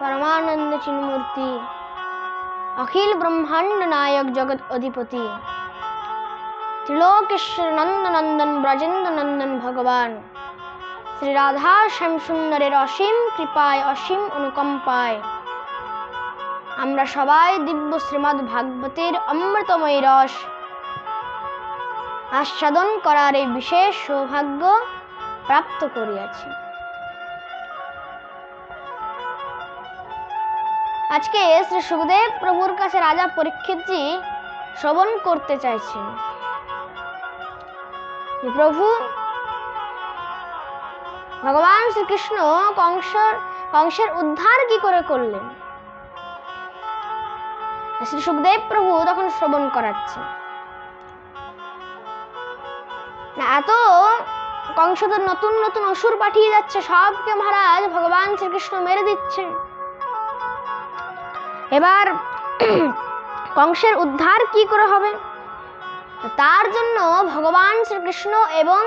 परमानंद चिन्मूर्ति अखिल ब्रह्मांड नायक जगत अधिपति त्रिलोकेश्वर नंद नंदन ब्रजेंद्र नंदन भगवान শ্রী রাধা শ্যামসুন্দরের অসীম কৃপায় অসীম অনুকম্পায় আমরা সবাই দিব্য শ্রীমদ্ ভাগবতের অমৃতময় রস আস্বাদন করার এই বিশেষ সৌভাগ্য প্রাপ্ত করিয়াছি আজকে শ্রী সুখদেব প্রভুর কাছে রাজা পরীক্ষিতজি শ্রবণ করতে চাইছেন। প্রভু, ভগবান শ্রীকৃষ্ণ কংসর, কংসের উদ্ধার কি করে করলেন? শ্রী সুখদেব প্রভু তখন শ্রবণ করাচ্ছে এত কংস তো নতুন নতুন অসুর পাঠিয়ে যাচ্ছে, সবকে মহারাজ ভগবান শ্রীকৃষ্ণ মেরে দিচ্ছেন। এবার কংসের উদ্ধার কি করে হবে? তার জন্য ভগবান শ্রীকৃষ্ণ এবং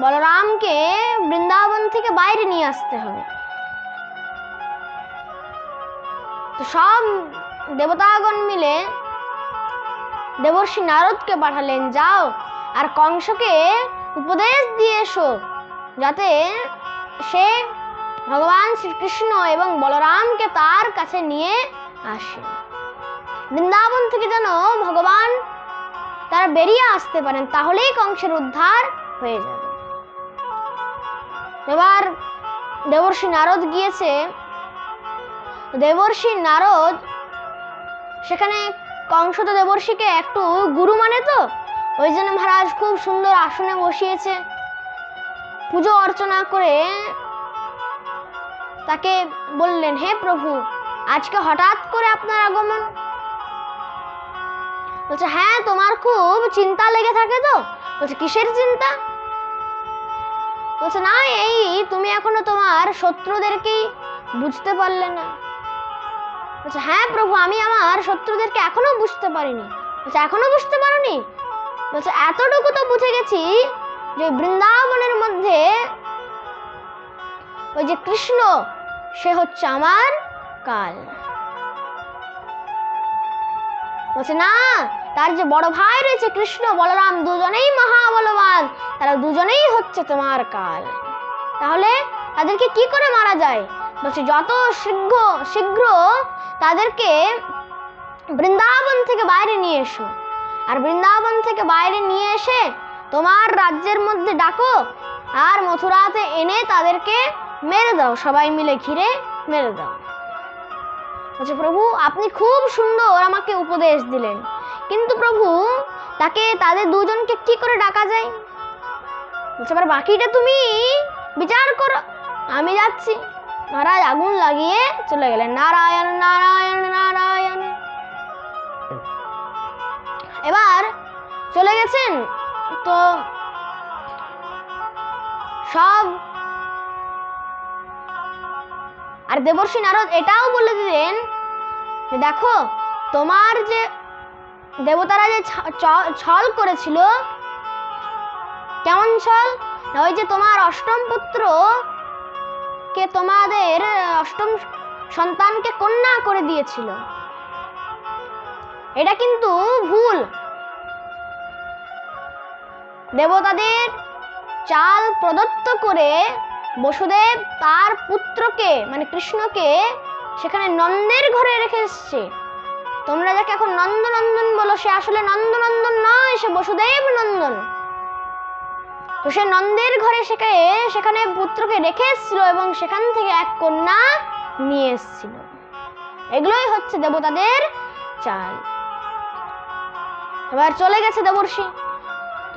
বলরামকে বৃন্দাবন থেকে বাইরে নিয়ে আসতে হবে। তো সব দেবতাগণ মিলে দেবর্ষি নারদকে পাঠালেন, যাও আর কংসকে উপদেশ দিয়ে এসো যাতে সে ভগবান শ্রীকৃষ্ণ এবং বলরামকে তার কাছে নিয়ে আসে। বৃন্দাবন থেকে যেন ভগবান তারা বেরিয়ে আসতে পারেন, তাহলেই কংসের উদ্ধার হয়ে যাবে। এবার দেবর্ষি নারদ গিয়েছে। দেবর্ষি নারদ, সেখানে কংস তো দেবর্ষিকে একটু গুরু মানে তো, ওই জন্য মহারাজ খুব সুন্দর আসনে বসিয়েছে। পুজো অর্চনা করে তাকে বললেন, হে প্রভু, আজকে হঠাৎ করে আপনার আগমন? বলছে হ্যাঁ তোমার খুব চিন্তা লেগে থাকে তো। বলছে, কিসের চিন্তা? বলছে, না, এই তুমি এখনও তোমার শত্রুদেরকেই বুঝতে পারলে না। বলছে হ্যাঁ প্রভু, আমি আমার শত্রুদেরকে এখনও বুঝতে পারিনি। বলছে, এখনও বুঝতে পারোনি? বলছে, এতটুকু তো বুঝে গেছি যে বৃন্দাবনের মধ্যে ওই যে কৃষ্ণ, সে হচ্ছে আমার কাল। বলছে, না, তার যে বড় ভাই রয়েছে কৃষ্ণ, বলরাম, দুজনেই মহাবলবান। তারা দুজনেই হচ্ছে তোমার কাল। তাহলে তাদেরকে কি করে মারা যায়? বলছে, যত শীঘ্র শীঘ্র তাদেরকে বৃন্দাবন থেকে বাইরে নিয়ে এসো। আর বৃন্দাবন থেকে বাইরে নিয়ে এসে তোমার রাজ্যের মধ্যে ডাকো, আর মথুরাতে এনে তাদেরকে মেরে দাও, সবাই মিলে ঘিরে মেরে দাও। বলছে প্রভু, আপনি খুব সুন্দর আমাকে উপদেশ দিলেন। কিন্তু প্রভু, তাকে তাদের দুজনকে কি করে ডাকা যায়? বলছে, এবার বাকিটা তুমি বিচার করো। আমি যাচ্ছি। মহারাজ আগুন লাগিয়ে চলে গেলেন। নারায়ণ নারায়ণ নারায়ণ। এবার চলে গেছেন। তো সব আর দেবর্ষী নারদ এটাও বলে দিলেন যে দেখো, তোমার যে দেবতারা যে ছল করেছিল, কেমন ছল? ওই যে তোমার অষ্টম পুত্র কে তোমাদের অষ্টম সন্তানকে কন্যা করে দিয়েছিল। এটা কিন্তু ভুল। দেবতাদের চাল প্রদত্ত করে বসুদেব তার পুত্রকে মানে কৃষ্ণকে, সেখানে নন্দের ঘরে রেখে এসছে। তোমরা যাকে এখন নন্দনন্দন বলো, সে আসলে নন্দনন্দন নয়, সে বসুদেব নন্দন। তো সে নন্দের ঘরে সেখানে সেখানে পুত্রকে রেখে এসেছিল এবং সেখান থেকে এক কন্যা নিয়ে এসেছিল। এগুলোই হচ্ছে দেবতাদের চাল। এবার চলে গেছে দেবর্ষি।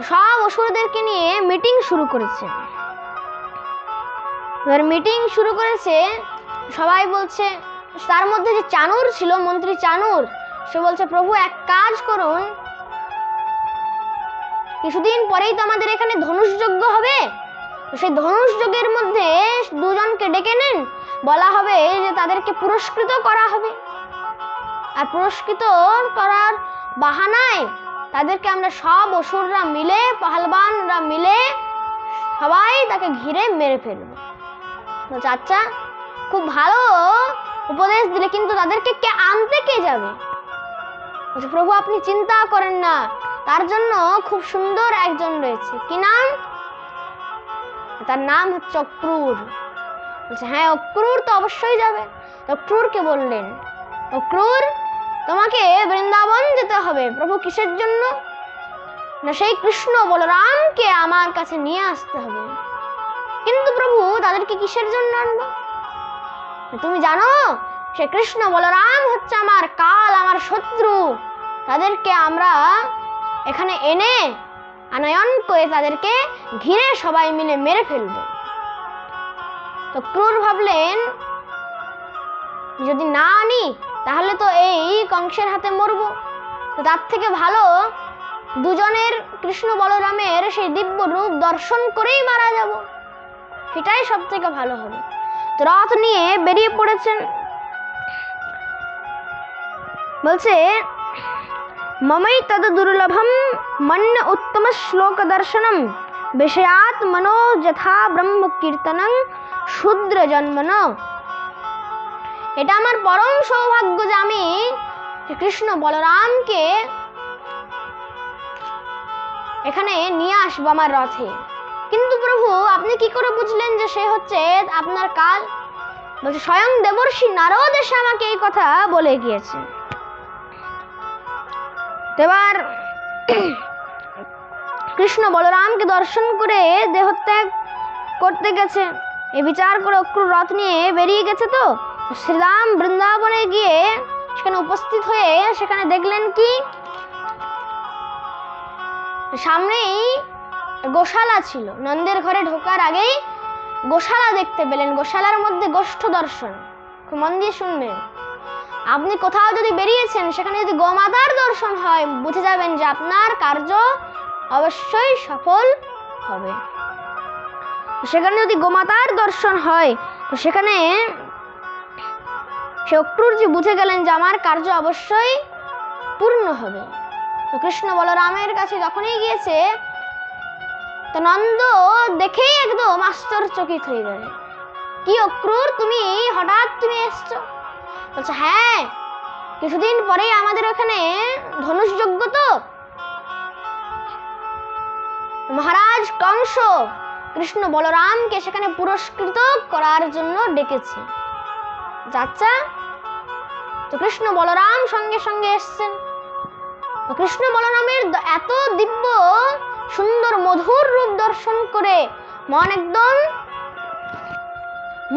সব অসুরদেরকে নিয়ে মিটিং শুরু করেছে। এবার মিটিং শুরু করেছে, সবাই বলছে, তার মধ্যে যে চানুর ছিল, মন্ত্রী চানুর, সে বলছে, প্রভু, এক কাজ করুন। কিছুদিন পরেই তো আমাদের এখানে ধনুষ যজ্ঞ হবে সেই ধনুষ যজ্ঞের মধ্যে দুজনকে ডেকে নেন। বলা হবে যে তাদেরকে পুরস্কৃত করা হবে। আর পুরস্কৃত করার বাহানায় তাদেরকে আমরা সব অসুররা মিলে, পাহলবানরা মিলে সবাই তাকে ঘিরে মেরে ফেলব। আচ্ছা খুব ভালো উপদেশ দিলে কিন্তু তাদেরকে কে আনতে কে যাবে? প্রভু, আপনি চিন্তা করেন না। তার জন্য খুব সুন্দর একজন রয়েছে। কি নাম? তার নাম হচ্ছে অক্রুর। হ্যাঁ অক্রুর তো অবশ্যই যাবে। অক্রুরকে বললেন? অক্রুর, তোমাকে বৃন্দাবন যেতে হবে। প্রভু, কিসের জন্য? না, সেই কৃষ্ণ বলরামকে আমার কাছে নিয়ে আসতে হবে। কিন্তু প্রভু, তাদেরকে কিসের জন্য আনব? তুমি জানো, সে কৃষ্ণ বলরাম হচ্ছে আমার কাল, আমার শত্রু। তাদেরকে আমরা এখানে এনে আনয়ন করে তাদেরকে ঘিরে সবাই মিলে মেরে ফেলব। তো ক্রুর ভাবলেন, যদি না আনি, তাহলে তো এই কংসের হাতে মরবো। তো তার থেকে ভালো, দুজনের কৃষ্ণ বলরামের সেই দিব্য রূপ দর্শন করেই মারা যাব। সেটাই সব থেকে ভালো হবে তো রথ নিয়ে বেরিয়ে পড়েছেন। বলছে, মমই তদ দুর্লভম মন্য উত্তম শ্লোক দর্শনম বিষয়াত মনো যথা ব্রহ্ম কীর্তনং শূদ্র জন্মন। এটা আমার পরম সৌভাগ্য যে আমি কৃষ্ণ বলরামকে এখানে নিয়ে আসব আমার রথে। কিন্তু প্রভু, আপনি কি করে বুঝলেন যে সে হচ্ছে আপনার কাল? বলছে, স্বয়ং দেবর্ষি নারদ এসে আমাকে এই কথা বলে গিয়েছে। এবার কৃষ্ণ বলরামকে দর্শন করে দেহত্যাগ করতে গেছে। এ বিচার করে অক্রুর রথ নিয়ে বেরিয়ে গেছে তো। শ্রীরাম বৃন্দাবনে গিয়ে সেখানে উপস্থিত হয়ে সেখানে দেখলেন কি? সামনেই গোশালা ছিল। নন্দের ঘরে ঢোকার আগেই গোশালা দেখতে পেলেন। গোশালার মধ্যে গোষ্ঠ দর্শন। খুব মন দিয়ে শুনবেন। আপনি কোথাও যদি বেরিয়েছেন, সেখানে যদি গোমাতার দর্শন হয়, বুঝে যাবেন যে আপনার কার্য অবশ্যই সফল হবে। সেখানে যদি গোমাতার দর্শন হয়, তো সেখানে শক্রুরজি বুঝে গেলেন যে আমার কার্য অবশ্যই পূর্ণ হবে। তো কৃষ্ণ বলরামের কাছে যখনই গিয়েছে তো নন্দ দেখেই একদম আশ্চর্যচকিত হয়ে কি অক্রুর তুমি হঠাৎ তুমি বলছে হ্যাঁ কিছুদিন পরেই আমাদের ওখানে তো। মহারাজ কংস কৃষ্ণ বলরামকে সেখানে পুরস্কৃত করার জন্য ডেকেছে। যাচ্ছা তো কৃষ্ণ বলরাম সঙ্গে সঙ্গে এসছেন। কৃষ্ণ বলরামের এত দিব্য সুন্দর মধুর রূপ দর্শন করে মন একদম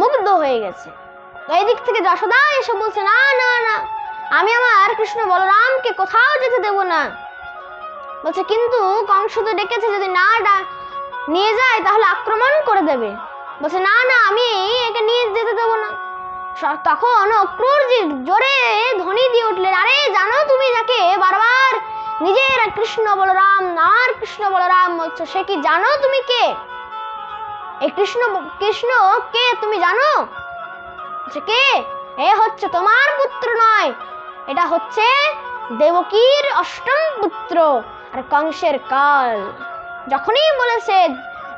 মুগ্ধ হয়ে গেছে। এই দিক থেকে যশোদা এসে বলছে, না না না, আমি আমার কৃষ্ণ বলরামকে কোথাও যেতে দেব না। বলছে, কিন্তু কংস তো ডেকেছে, যদি না নিয়ে যায়, তাহলে আক্রমণ করে দেবে। বলছে, না না, আমি একে নিয়ে যেতে দেবো না। তখন অক্রুরজি জোরে ধ্বনি দিয়ে উঠলেন, আরে, জানো তুমি যাকে বারবার নিজের কৃষ্ণ বলরাম, আর কৃষ্ণ বলরাম বলছো সে কি জানো তুমি কে? এই কৃষ্ণ কৃষ্ণ কে তুমি জানো? কে? এ হচ্ছে তোমার পুত্র নয়। এটা হচ্ছে দেবকীর অষ্টম পুত্র, আর কংসের কাল। যখনই বলেছে,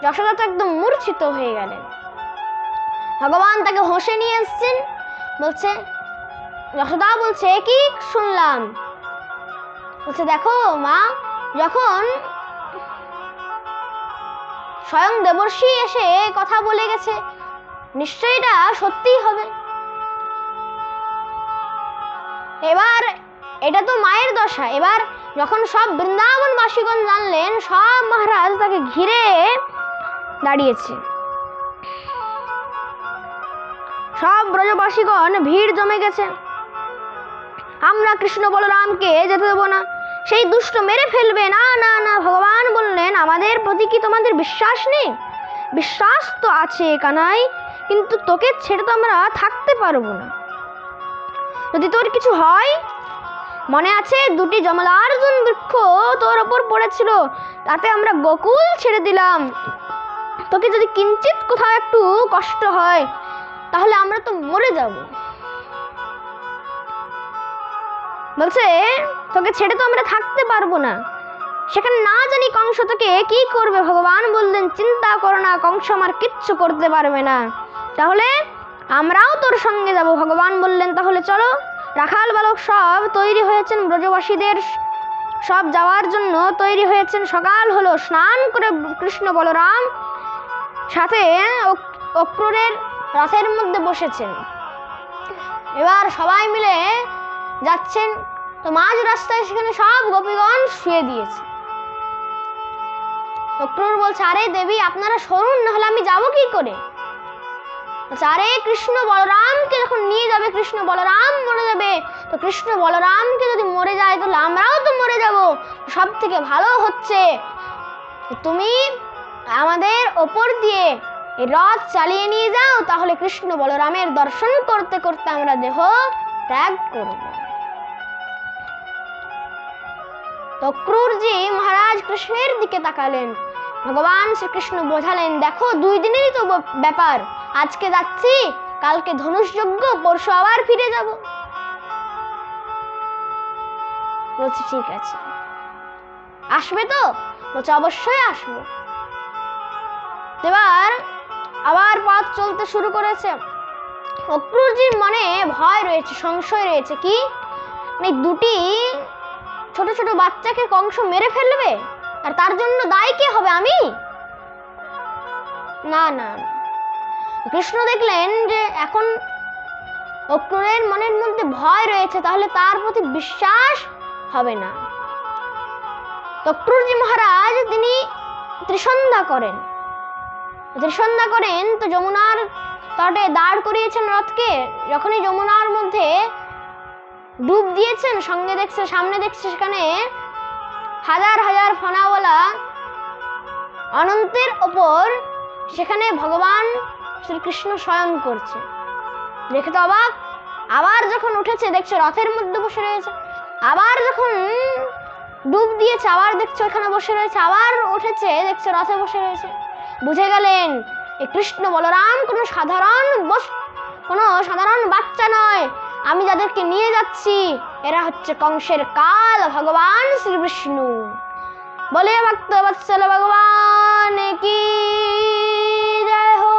যশোদা তো একদম মূর্ছিত হয়ে গেলেন। ভগবান তাকে হোসে নিয়ে এসছেন। বলছে, যশোদা বলছে কি শুনলাম? বলছে, দেখো মা, যখন স্বয়ং দেবর্ষি এসে কথা বলে গেছে, নিশ্চয়ই এটা সত্যিই হবে। এবার এটা তো মায়ের দশা। এবার যখন সব বৃন্দাবন বৃন্দাবনবাসীগণ জানলেন, সব মহারাজ তাকে ঘিরে দাঁড়িয়েছে। সব ব্রজবাসীগণ ভিড় জমে গেছে। আমরা কৃষ্ণ বলরামকে যেতে দেবো না। সেই দুষ্ট মেরে ফেলবে। না না না, ভগবান বললেন, আমাদের প্রতি কি তোমাদের বিশ্বাস নেই? বিশ্বাস তো আছে কানাই, কিন্তু তোকে ছেড়ে তো আমরা থাকতে পারব না। যদি তোর কিছু হয়, মনে আছে দুটি জমলার্জুন বৃক্ষ তোর ওপর পড়েছিল, তাতে আমরা গোকুল ছেড়ে দিলাম। তোকে যদি কিঞ্চিত কোথাও একটু কষ্ট হয়, তাহলে আমরা তো মরে যাব। বলছে, তোকে ছেড়ে তো আমরা থাকতে পারব না। সেখানে না জানি কংস তোকে কি করবে, ভগবান বললেন, চিন্তা করো না, কংস আমার কিচ্ছু করতে পারবে না। তাহলে আমরাও তোর সঙ্গে যাব। ভগবান বললেন, তাহলে চলো। রাখাল বালক সব তৈরি হয়েছেন, ব্রজবাসীদের সব যাওয়ার জন্য তৈরি হয়েছেন। সকাল হলো, স্নান করে কৃষ্ণ বলরাম সাথে অক- অক্রূরের রথের মধ্যে বসেছেন। এবার সবাই মিলে যাচ্ছেন, তো মাঝ রাস্তায় সেখানে সব গোপীগণ শুয়ে দিয়েছে। অক্রূর বলছে, আরে দেবী, আপনারা সরুন, নাহলে আমি যাব কি করে? আরে কৃষ্ণ বলরামকে যখন নিয়ে যাবে, কৃষ্ণ বলরাম মরে যাবে। তো কৃষ্ণ বলরামকে যদি মরে যায়, তাহলে আমরাও তো মরে যাব। সব থেকে ভালো হচ্ছে তুমি আমাদের ওপর দিয়ে রথ চালিয়ে নিয়ে যাও, তাহলে কৃষ্ণ বলরামের দর্শন করতে করতে আমরা দেহ ত্যাগ করব। তো ক্রুরজি মহারাজ কৃষ্ণের দিকে তাকালেন। ভগবান শ্রীকৃষ্ণ বোঝালেন, দেখো, দুই দিনেরই তো ব্যাপার। আজকে যাচ্ছি, কালকে ধনুষযজ্ঞ, পরশু আবার ফিরে যাব। বলছি, ঠিক আছে। আসবে তো? বলছে, অবশ্যই আসব। এবার আবার পথ চলতে শুরু করেছে। অক্রুরজির মনে ভয় রয়েছে, সংশয় রয়েছে। কি? মানে দুটি ছোট ছোট বাচ্চাকে কংস মেরে ফেলবে? আর তার জন্য দায় কে হবে আমি? না না। কৃষ্ণ দেখলেন যে এখন অক্রুরের মনের মধ্যে ভয় রয়েছে, তাহলে তার প্রতি বিশ্বাস হবে না। তো অক্রুরজি মহারাজ, তিনি ত্রিসন্ধ্যা করেন। ত্রিসন্ধ্যা করেন, তো যমুনার তটে দাঁড় করিয়েছেন রথকে। যখনই যমুনার মধ্যে ডুব দিয়েছেন, সঙ্গে দেখছে, সামনে দেখছে সেখানে হাজার হাজার ফোনাওয়ালা অনন্তের ওপর সেখানে ভগবান শ্রীকৃষ্ণ শয়ন করছে। দেখে তো অবাক, আবার যখন উঠেছে, দেখছে রথের মধ্যে বসে রয়েছে, আবার যখন ডুব দিয়েছে, আবার দেখছে ওখানে বসে রয়েছে, আবার উঠেছে, দেখছে রথে বসে রয়েছে। বুঝে গেলেন এই কৃষ্ণ বলরাম কোনো সাধারণ বস, কোনো সাধারণ বাচ্চা নয়। আমি যাদেরকে নিয়ে যাচ্ছি, এরা হচ্ছে কংসের কাল, ভগবান শ্রীবিষ্ণু। বলে ভক্ত বৎসল ভগবান, কি জয় হো।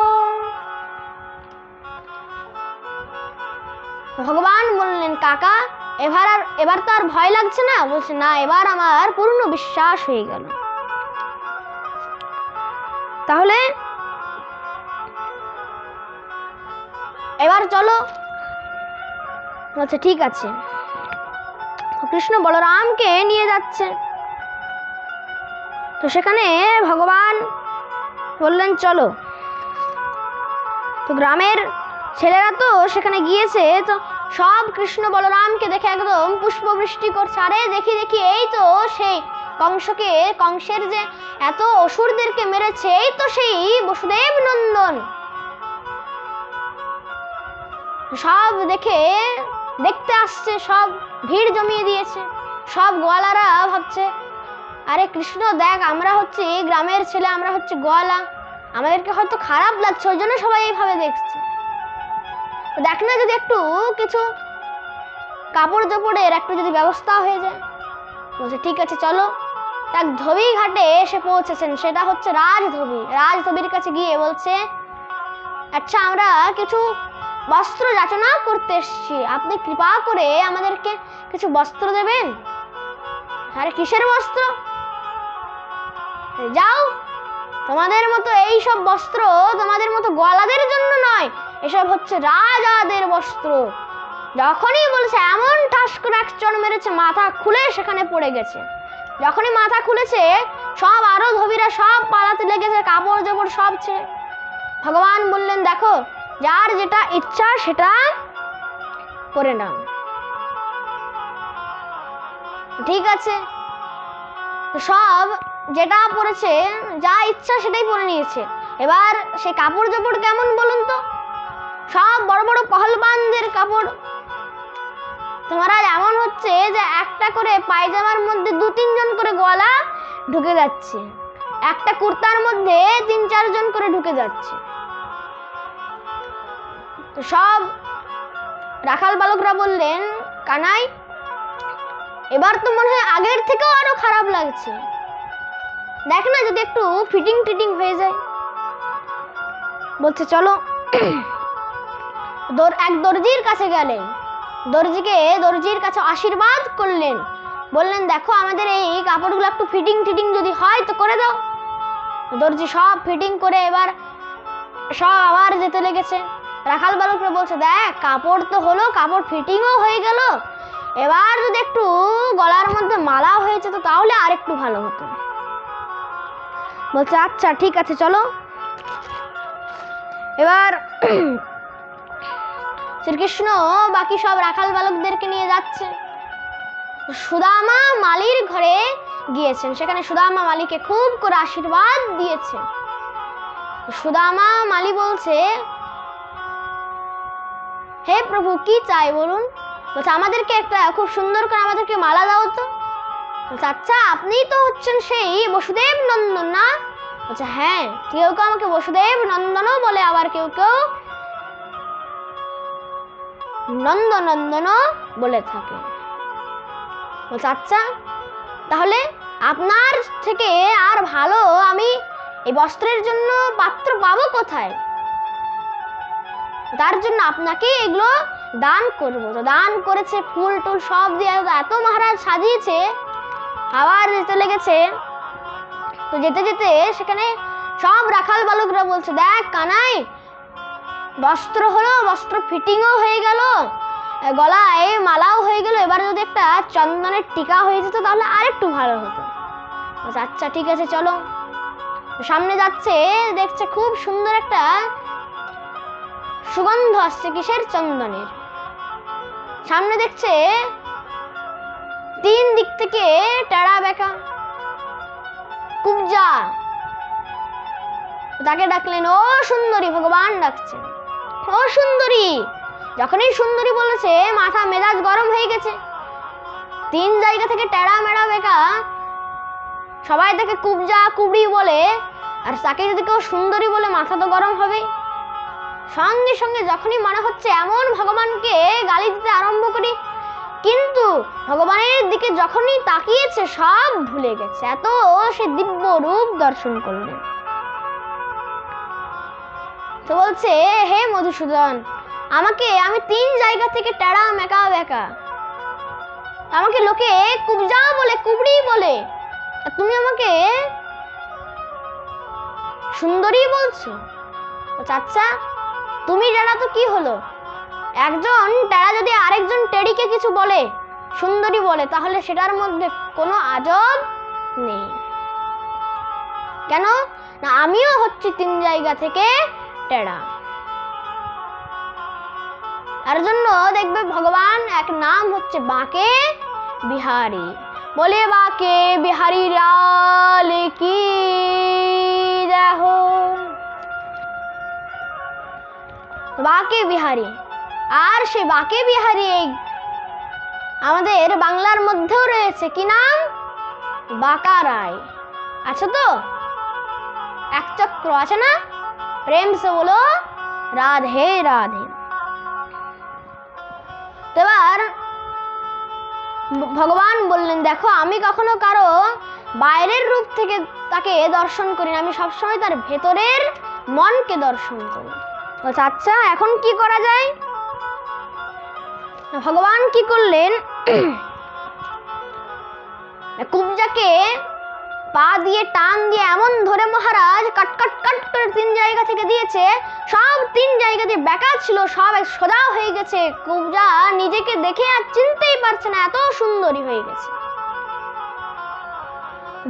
ভগবান বললেন, কাকা, এবার আর, এবার তো আর ভয় লাগছে না? বলছে, না, এবার আমার পূর্ণ বিশ্বাস হয়ে গেল। তাহলে, এবার চলো বলছে ঠিক আছে। কৃষ্ণ বলরামকে নিয়ে যাচ্ছে। তো সেখানে ভগবান বললেন, চলো। তো গ্রামের ছেলেরা তো সেখানে গিয়েছে, তো সব কৃষ্ণ বলরামকে দেখে একদম পুষ্পবৃষ্টি করছে। আরে, দেখি দেখি, এই তো সেই কংসকে, কংসের যে এত অসুরদেরকে মেরেছে, এই তো সেই বসুদেব নন্দন। সব দেখে দেখতে আসছে, সব ভিড় জমিয়ে দিয়েছে। সব গোয়ালারা ভাবছে, আরে কৃষ্ণ, দেখ, আমরা হচ্ছে এই গ্রামের ছেলে, আমরা হচ্ছে গোয়ালা। আমাদেরকে হয়তো খারাপ লাগছে, ওই জন্য সবাই এইভাবে দেখছে। দেখ না, যদি একটু কিছু কাপড় চোপড়ের একটু যদি ব্যবস্থা হয়ে যায়। বলছে, ঠিক আছে, চলো। এক ধোবি ঘাটে এসে পৌঁছেছেন, সেটা হচ্ছে রাজধবি। রাজধবির কাছে গিয়ে বলছে আচ্ছা আমরা কিছু বস্ত্র যাচনা করতে এসেছি। আপনি কৃপা করে আমাদেরকে কিছু বস্ত্র দেবেন। আরে, কিসের বস্ত্র? যাও। তোমাদের মতো এই সব বস্ত্র তোমাদের মতো গলাদের জন্য নয়। এসব হচ্ছে রাজাদের বস্ত্র। যখনই বলছে, এমন ঠাস করে এক চড় মেরেছে, মাথা খুলে সেখানে পড়ে গেছে। যখনই মাথা খুলেছে, সব আরও ধবিরা সব পালাতে লেগেছে কাপড় জোপড় সব ছেড়ে। ভগবান বললেন, দেখো যার যেটা ইচ্ছা সেটা করে নাও। ঠিক আছে? সব যেটা পরেছে যা ইচ্ছা সেটাই পরে নিয়েছে। এবার সে কাপড় চোপড় কেমন বলুন তো? সব বড় বড় পহলবানদের কাপড়। তোমারা এমন হচ্ছে যে একটা করে পায়জামার মধ্যে দু তিনজন করে গলা ঢুকে যাচ্ছে। একটা কুর্তার মধ্যে তিন চারজন করে ঢুকে যাচ্ছে। তো সব রাখাল বালকরা বললেন, কানাই, এবার তো মনে হয় আগের থেকেও আরও খারাপ লাগছে। দেখ না যদি একটু ফিটিং টিটিং হয়ে যায়। বলছে, চলো। এক দর্জির কাছে গেলেন। দর্জিকে, দর্জির কাছে আশীর্বাদ করলেন। বললেন, দেখো, আমাদের এই কাপড়গুলো একটু ফিটিং টিটিং যদি হয় তো করে দাও। দর্জি সব ফিটিং করে এবার সব আবার যেতে লেগেছে। রাখাল বালকরা বলছে, দেখ, কাপড় তো হলো, কাপড় ফিটিংও হয়ে গেল। এবার যদি একটু গলার মধ্যে মালা হয়েছে তো তাহলে আর একটু ভালো হতো। বলছে আচ্ছা ঠিক আছে, চলো। এবার শ্রীকৃষ্ণ বাকি সব রাখাল বালকদেরকে নিয়ে যাচ্ছে। সুদামা মালির ঘরে গিয়েছেন। সেখানে সুদামা মালিকে খুব করে আশীর্বাদ দিয়েছে। সুদামা মালি বলছে হে প্রভু, কি চাই বলুন? বলছে, আমাদেরকে একটা খুব সুন্দর করে আমাদেরকে মালা দাও তো। বলছে আচ্ছা আপনিই তো হচ্ছেন সেই বসুদেব নন্দন না? বলছে হ্যাঁ কেউ কেউ আমাকে বসুদেব নন্দনও বলে, আবার কেউ কেউ নন্দনন্দনও বলে থাকে বলছে আচ্ছা তাহলে আপনার থেকে আর ভালো আমি এই বস্ত্রের জন্য পাত্র পাবো কোথায়? তার জন্য আপনাকে এগুলো দান করব। তো দান করেছে, ফুল টুল সব দিয়ে এত মহারাজ সাজিয়েছে, আবার যেতে লেগেছে। তো যেতে যেতে সেখানে সব রাখাল বালকরা বলছে, দেখ কানাই, বস্ত্র হলো, বস্ত্র ফিটিংও হয়ে গেল, গলায় মালাও হয়ে গেল। এবার যদি একটা চন্দনের টিকা হয়ে যেত তাহলে আরেকটু ভালো হতো। আচ্ছা ঠিক আছে, চলো। সামনে যাচ্ছে, দেখছে খুব সুন্দর একটা সুগন্ধ আসছে কিসের? চন্দনের। সামনে দেখছে তিন দিক থেকে টেরা বেকা। কুবজা। তাকে ডাকলেন, ও সুন্দরী, ভগবান ডাকছে ও সুন্দরী, যখনই সুন্দরী বলেছে, মাথা মেজাজ গরম হয়ে গেছে। তিন জায়গা থেকে টেরা মেরা বেকা। সবাই তাকে কুবজা, কুবড়ি বলে, আর তাকে যদি কেউ সুন্দরী বলে, মাথা তো গরম হবেই সঙ্গে সঙ্গে যখনই মনে হচ্ছে এমন ভগবানকে গালি দিতে আরম্ভ করি কিন্তু ভগবানের দিকে যখনই তাকিয়েছে সব ভুলে গেছে। এত সে দিব্য রূপ দর্শন করলেন। তো বলছে হে মধুসূদন আমাকে আমি তিন জায়গা থেকে টেরা মেকা বেকা। আমাকে লোকে কুবজা বলে কুবড়ি বলে। তুমি আমাকে সুন্দরী বলছো? বলছে, আচ্ছা তুমি টেরা তো কি হলো? একজন টেরা যদি আরেকজন টেডিকে কিছু বলে, সুন্দরী বলে, তাহলে সেটার মধ্যে কোনো আজব নেই। কেন? না, আমিও হচ্ছি তিন জায়গা থেকে টেরা তার জন্য দেখবে ভগবান, এক নাম হচ্ছে বাঁকে বিহারি। বলে বাঁকে বিহারি লাল কি বাঁকে বিহারি। আর সে বাঁকে বিহারি এই আমাদের বাংলার মধ্যেও রয়েছে। কি নাম? বাঁকা রায়। আছে তো, এক চক্র, আছে না? প্রেম সে বলো, রাধে রাধে। এবার ভগবান বললেন, দেখো, আমি কখনো কারও বাইরের রূপ থেকে তাকে দর্শন করি না। আমি সবসময় তার ভেতরের মনকে দর্শন করি। বলছে আচ্ছা এখন কি করা যায়? ভগবান কি করলেন? কুবজাকে পা দিয়ে টান দিয়ে এমন ধরে মহারাজ, কাট কাট কাট করে তিন জায়গা থেকে দিয়েছে। সব তিন জায়গা দিয়ে বেকা ছিল, সব সোজা হয়ে গেছে। কুবজা নিজেকে দেখে আর চিনতেই পারছে না, এত সুন্দরী হয়ে গেছে।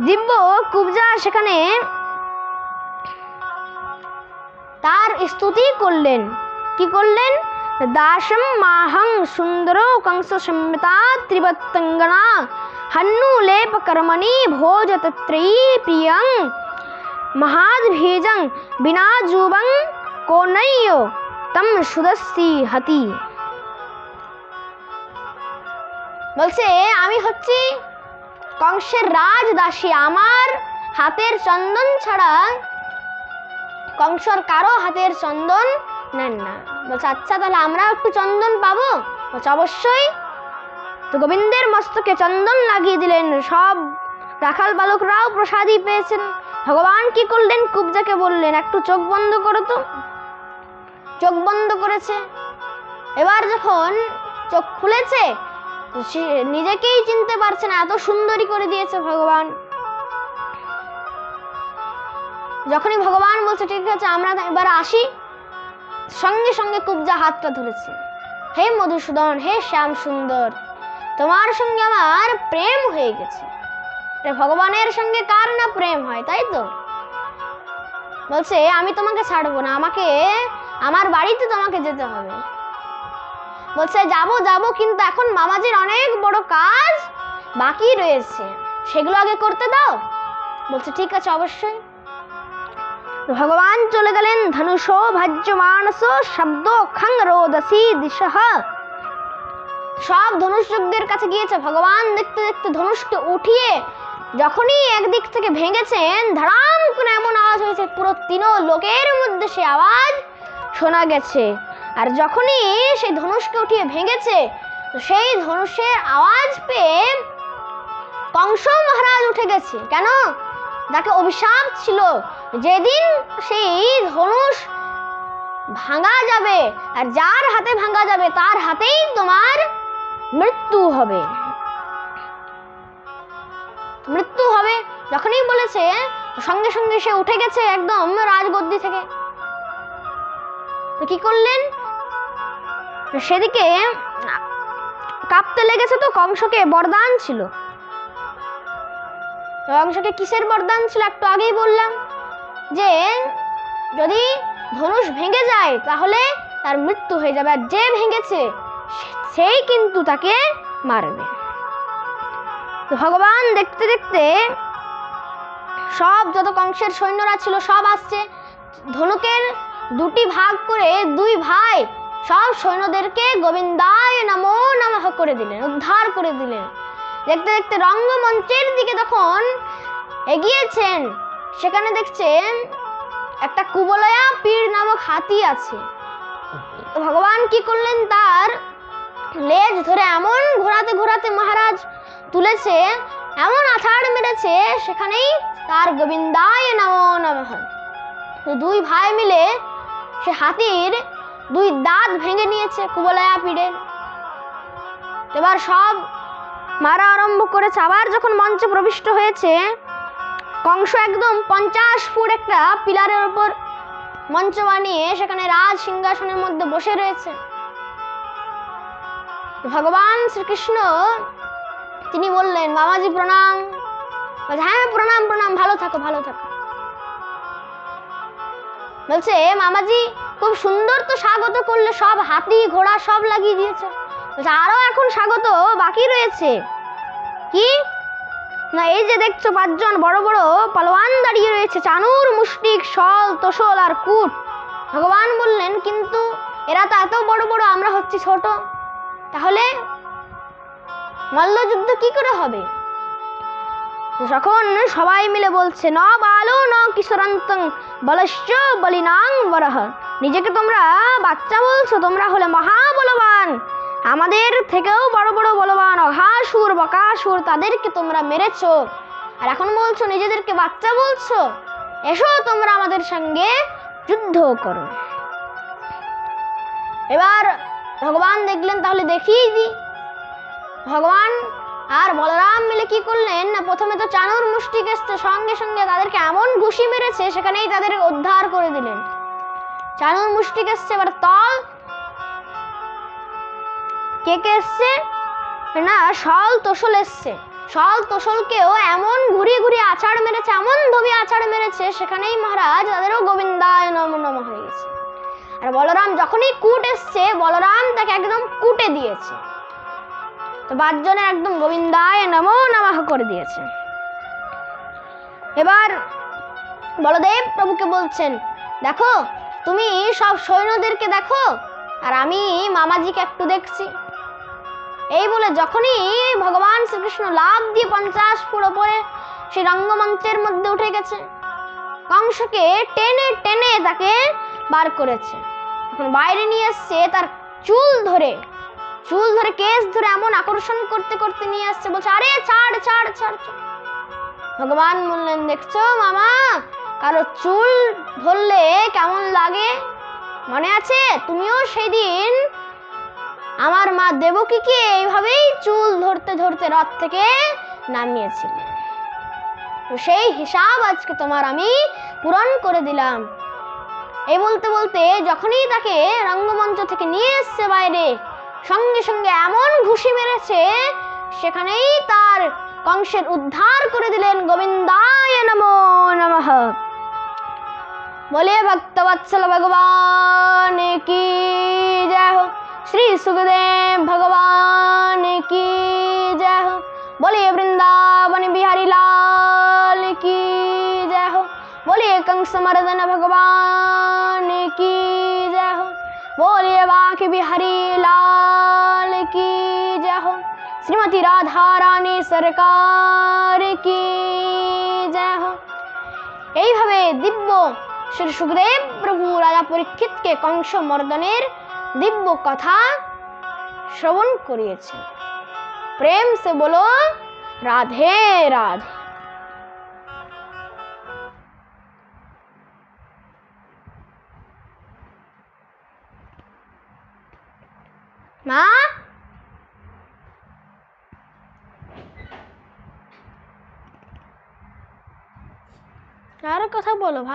দিব্য কুবজা সেখানে তার স্তুতি করলেন। কি করলেন? দাসম মাহং সুন্দর কংস সম্মিতা ত্রিবত্তঙ্গনা হন্নু লেপ কর্মণি ভোজ তত্রী প্রিয়ং মহাদ্ভীজং বিনা যুবং কোনৈয় তম সুদস্তি হতি। বলছে, আমি হচ্ছি কংসের রাজদাসী। আমার হাতের চন্দন ছাড়া কংসর কারও হাতের চন্দন নেন না। বলছে আচ্ছা তাহলে আমরাও একটু চন্দন পাবো? বলছে, অবশ্যই। তো গোবিন্দের মস্তকে চন্দন লাগিয়ে দিলেন। সব রাখাল বালকরাও প্রসাদই পেয়েছেন। ভগবান কি করলেন? কুবজাকে বললেন, একটু চোখ বন্ধ করো তো। চোখ বন্ধ করেছে। এবার যখন চোখ খুলেছে নিজেকেই চিনতে পারছে না, এত সুন্দরী করে দিয়েছে ভগবান। যখনই ভগবান বলছে, ঠিক আছে, আমরা এবার আসি। সঙ্গে সঙ্গে কুবজা হাতটা ধরেছে। হে মধুসূদন, হে শ্যাম সুন্দর, তোমার সঙ্গে আমার প্রেম হয়ে গেছে। ভগবানের সঙ্গে কার না প্রেম হয়, তাই তো? বলছে, আমি তোমাকে ছাড়বো না, আমাকে, আমার বাড়িতে তোমাকে যেতে হবে। বলছে, যাব যাব, কিন্তু এখন মামাজির অনেক বড় কাজ বাকি রয়েছে। সেগুলো আগে করতে দাও? বলছে, ঠিক আছে, অবশ্যই। ভগবান চলে গেলেন ধনুষ ভাজ্য মানস শব্দ খাং রোদসি দিশহ। সব ধনুষযজ্ঞের কাছে গিয়েছে ভগবান, দেখতে দেখতে ধনুষকে উঠিয়ে যখনই একদিক থেকে ভেঙেছেন ধারাম করে এমন আওয়াজ হয়েছে, পুরো তিন লোকের মধ্যে সে আওয়াজ শোনা গেছে। আর যখনই সেই ধনুষকে উঠিয়ে ভেঙেছে, সেই ধনুষের আওয়াজ পেয়ে কংস মহারাজ উঠে গেছে। কেন? তাকে অভিশাপ ছিল, যেদিন সেই ধনুষ ভাঙা যাবে আর যার হাতে ভাঙা যাবে, তার হাতেই তোমার মৃত্যু হবে। মৃত্যু হবে, যখনই বলেছে, সঙ্গে সঙ্গে সে উঠে গেছে একদম রাজগদ্দি থেকে। কি করলেন? সেদিকে কাঁপতে লেগেছে তো কংসকে, বরদান ছিল। কংসকে কিসের বরদান ছিল একটু আগেই বললাম। যে যদি ধনুষ ভেঙে যায়, তাহলে তার মৃত্যু হয়ে যাবে। আর যে ভেঙেছে সেই কিন্তু তাকে মারবে। ভগবান দেখতে দেখতে সব যত কংসের সৈন্যরা ছিল, সব আসছে। ধনুকের দুটি ভাগ করে দুই ভাই সব সৈন্যদেরকে গোবিন্দায় নমো নমঃ করে দিলেন, উদ্ধার করে দিলেন। দেখতে দেখতে রঙ্গমঞ্চের দিকে তখন এগিয়েছেন, সেখানে দেখছেন একটা কুবলয়া পীর নামক হাতি আছে। ভগবান কি করলেন? তার লেজ ধরে এমন ঘোরাতে ঘোরাতে মহারাজ তুলেছে, এমন আছাড় মেরেছে, সেখানেই তার গোবিন্দায় নমো নমঃ। দুই ভাই মিলে সে হাতির দুই দাঁত ভেঙে নিয়েছে কুবলয়া পীরের। এবার সব মারা আরম্ভ করেছে। আবার যখন মঞ্চে প্রবিষ্ট হয়েছে, কংস একদম পঞ্চাশ ফুট একটা পিলারের ওপর মঞ্চ বানিয়ে সেখানে রাজ সিংহাসনের মধ্যে বসে রয়েছে। ভগবান শ্রীকৃষ্ণ, তিনি বললেন মামাজি প্রণাম। হ্যাঁ প্রণাম প্রণাম, ভালো থাকো ভালো থাকো। বলছে মামাজি, খুব সুন্দর তো স্বাগত করলে, সব হাতি, ঘোড়া সব লাগিয়ে দিয়েছে। বলছে আরও এখন স্বাগত বাকি রয়েছে। কি? না, এই যে দেখছ, পাঁচজন বড় বড় পালোয়ান দাঁড়িয়ে রয়েছে, চানুর, মুষ্টিক, শল, তোষল আর কুট। ভগবান বললেন, কিন্তু এরা তো এত বড় বড়, আমরা হচ্ছি ছোট। তাহলে মল্লযুদ্ধ কি করে হবে? যখন সবাই মিলে বলছে, ন বালো, ন কিশোরান্তং, বলশ্চ বলিনাং, বরহ। নিজেকে তোমরা বাচ্চা বলছো, তোমরা হলে মহাবলবান। আমাদের থেকেও বড় বড় বলবান অঘাসুর, বকাসুর তাদেরকে তোমরা মেরেছো। আর এখন বলছো, নিজেদেরকে বাচ্চা বলছো? এসো তোমরা আমাদের সঙ্গে যুদ্ধ করো। এবার ভগবান দেখলেন, তাহলে দেখিয়ে দিই। ভগবান আর বলরাম মিলে কি করলেন? না, প্রথমে তো চানুর মুষ্টিক এসছে সঙ্গে সঙ্গে তাদেরকে এমন ঘুষি মেরেছে, সেখানেই তাদের উদ্ধার করে দিলেন। চানুর মুষ্টিক এসছে এবার তল কে কে এসছে? না সল তোষল এসছে। সল তোষলকেও এমন ঘুরিয়ে ঘুরিয়ে আছাড় মেরেছে, এমন ধবি আছাড় মেরেছে, সেখানেই মহারাজ তাদেরও গোবিন্দায় নম নম হয়ে গেছে। আর বলরাম যখনই কুট এসছে, বলরাম তাকে একদম কুটে দিয়েছে। তো পাঁচজনের একদম গোবিন্দায় নমো নমঃ করে দিয়েছে। এবার বলদেব প্রভুকে বলছেন, দেখো, তুমি সব সৈন্যদেরকে দেখো, আর আমি মামাজিকে একটু দেখছি। এই বলে যখনই ভগবান শ্রীকৃষ্ণ লাভ দিয়ে পঞ্চাশ ফুট ওপরে সেই রঙ্গমঞ্চের মধ্যে উঠে গেছে। কংসকে টেনে টেনে তাকে বার করেছে। এখন বাইরে নিয়ে এসছে তার চুল ধরে। চুল ধরে কেস ধরে এমন আকর্ষণ করতে করতে নিয়ে আসছে, বলছে, আরে, ছাড় ছাড় ছাড় ছাড়। ভগবান বললেন, দেখছ মামা, কারও চুল ধরলে কেমন লাগে? মনে আছে? তুমিও সেদিন আমার মা দেবকীকে এইভাবেই চুল ধরতে ধরতে রথ থেকে নামিয়েছিলেন সেই হিসাব আজকে তোমার আমি পূরণ করে দিলাম। এই বলতে বলতে যখনই তাকে রঙ্গমঞ্চ থেকে নিয়ে এসছে বাইরে, সঙ্গে সঙ্গে এমন ঘুষি মেরেছে, সেখানেই তার কংসের উদ্ধার করে দিলেন গোবিন্দায় নমো নম। বলে ভক্তবৎসল ভগবান কি যাই হোক श्री सुखदेव भगवान की जय हो बोलिए वृंदावन बिहारी लाल की जय हो बोलिए कंस मर्दन भगवान की जय हो बोलिए बाकी बिहारी लाल की जय हो श्रीमती राधा रानी सरकार की जय हो এইভাবে দিব্য শ্রী সুখদেব প্রভু রাজা পরীক্ষিতকে কংস মর্দনের দিব্য কথা শ্রবণ করিয়েছেন প্রেম সে বলো রাধে রাধে। মা? আর কথা বলো